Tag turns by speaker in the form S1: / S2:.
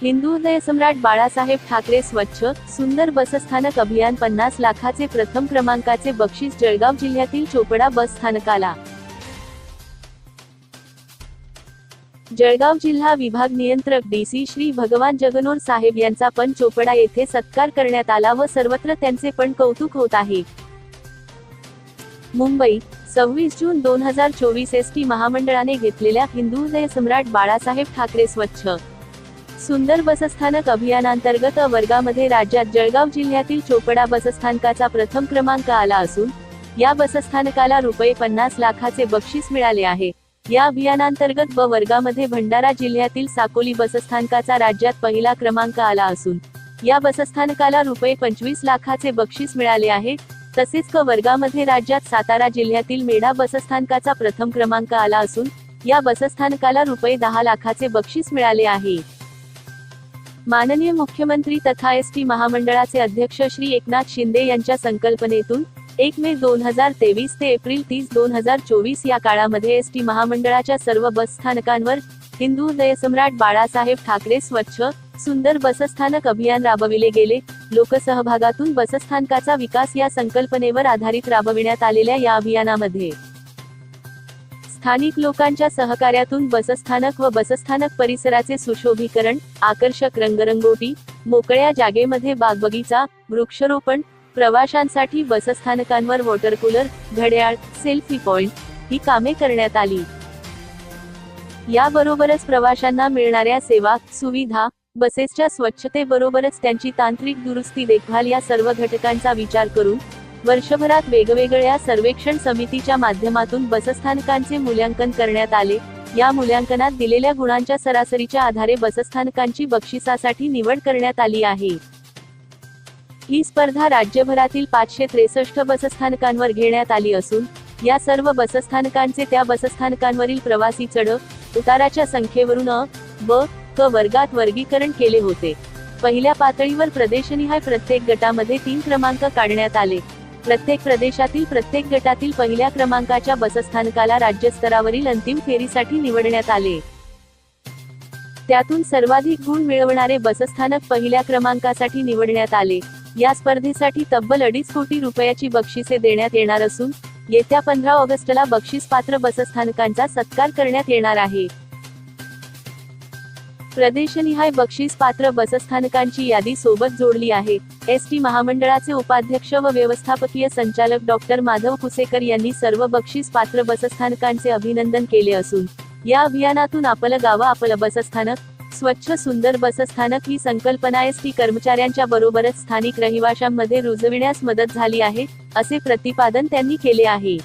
S1: हिंदू हृदय सम्राट बाळासाहेब ठाकरे स्वच्छ सुंदर बसस्थानक अभियान पन्नास लाखाचे प्रथम क्रमांकाचे बक्षीस जळगाव जिल्ह्यातील चोपडा बसस्थानकाला जळगाव जिल्हा विभाग नियंत्रक डीसी श्री भगवान जगनोर साहेब यांचा पण चोपडा येथे सत्कार करण्यात आला व सर्वत्र त्यांचे पण कौतुक होत आहे. मुंबई सव्वीस जून दोन हजार चोवीस एस टी महामंडळाने घेतलेल्या हिंदू हृदय सम्राट बाळासाहेब ठाकरे स्वच्छ सुंदर बसस्थानक अभियानांतर्गत वर्गामध्ये राज्यात जळगाव जिल्ह्यातील चोपडा बसस्थानकाचा प्रथम क्रमांक आला असून या बसस्थानकाला रुपये पन्नास लाखाचे बक्षीस मिळाले आहे. या अभियानांतर्गत ब वर्गामध्ये भंडारा जिल्ह्यातील साकोली बसस्थानकाचा राज्यात पहिला क्रमांक आला असून या बसस्थानकाला रुपये पंचवीस लाखाचे बक्षीस मिळाले आहे. तसेच क वर्गामध्ये राज्यात सातारा जिल्ह्यातील मेढा बसस्थानकाचा प्रथम क्रमांक आला असून या बसस्थानकाला रुपये दहा लाखाचे बक्षीस मिळाले आहे. माननीय मुख्यमंत्री तथा एस टी महामंडळाचे अध्यक्ष श्री एकनाथ शिंदे यांच्या संकल्पनेतून एक मे दोन हजार तेवीस ते एप्रिल तीस दोन हजार चोवीस या काळामध्ये एस टी महामंडळाच्या सर्व बस स्थानकांवर हिंदू हृदय सम्राट बाळासाहेब ठाकरे स्वच्छ सुंदर बसस्थानक अभियान राबविले गेले. लोकसहभागातून बसस्थानकाचा विकास या संकल्पनेवर आधारित राबविण्यात आलेल्या या अभियानामध्ये स्थानिक लोकांच्या सहकार्यातून बसस्थानक व बसस्थानक परिसराचे सुशोभीकरण आकर्षक रंगरंगोटी मोकळ्या जागेमध्ये बागबगीचा वृक्षरोपण प्रवाशांसाठी बसस्थानकांवर वॉटर कूलर घड्याळ सेल्फी पॉइंट ही कामे करण्यात आली. याबरोबरच प्रवाशांना मिळणाऱ्या सेवा सुविधा बसेसच्या स्वच्छतेबरोबरच त्यांची तांत्रिक दुरुस्ती देखभाल या सर्व घटकांचा विचार करून वर्षभरात वेगवेगळ्या सर्वेक्षण समितीच्या माध्यमातून बसस्थानकांचे मूल्यांकन करण्यात आले. या मूल्यांकनात दिलेल्या गुणांच्या सरासरीच्या आधारे बसस्थानकांची बक्षिसासाठी निवड करण्यात आली आहे. ही स्पर्धा राज्यभरातील पाचशे त्रेसष्ट बसस्थानकांवर घेण्यात आली असून या सर्व बसस्थानकांचे त्या बसस्थानकांवरील प्रवासी चढ उताराच्या संख्येवरून अ ब क वर्गात वर्गीकरण केले होते. पहिल्या पातळीवर प्रदेशनिहाय प्रत्येक गटामध्ये तीन क्रमांक काढण्यात आले. प्रत्येक प्रदेशातील प्रत्येक गटातील पहिल्या क्रमांकाच्या बसस्थानकाला राज्यस्तरावरील अंतिम फेरीसाठी निवडण्यात आले. त्यातून सर्वाधिक गुण मिळवणारे बसस्थानक पहिल्या क्रमांकासाठी निवडण्यात आले. या स्पर्धेसाठी तब्बल अडीच कोटी रुपयाची बक्षिसे देण्यात येणार असून येत्या पंधरा ऑगस्टला बक्षीस पात्र बसस्थानकांचा सत्कार करण्यात येणार आहे. प्रदेशनिहाय बक्षीस पात्र बसस्थानकांची यादी सोबत जोडली आहे. एस टी महामंडळाचे उपाध्यक्ष व व्यवस्थापकीय संचालक डॉक्टर माधव कुसेकर यांनी सर्व बक्षीस पात्र बसस्थानकांचे अभिनंदन केले असून या अभियानातून आपलं गावं आपलं बसस्थानक स्वच्छ सुंदर बसस्थानक ही संकल्पना एस टी कर्मचाऱ्यांच्या बरोबरच स्थानिक रहिवाशांमध्ये रुजविण्यास मदत झाली आहे असे प्रतिपादन त्यांनी केले आहे.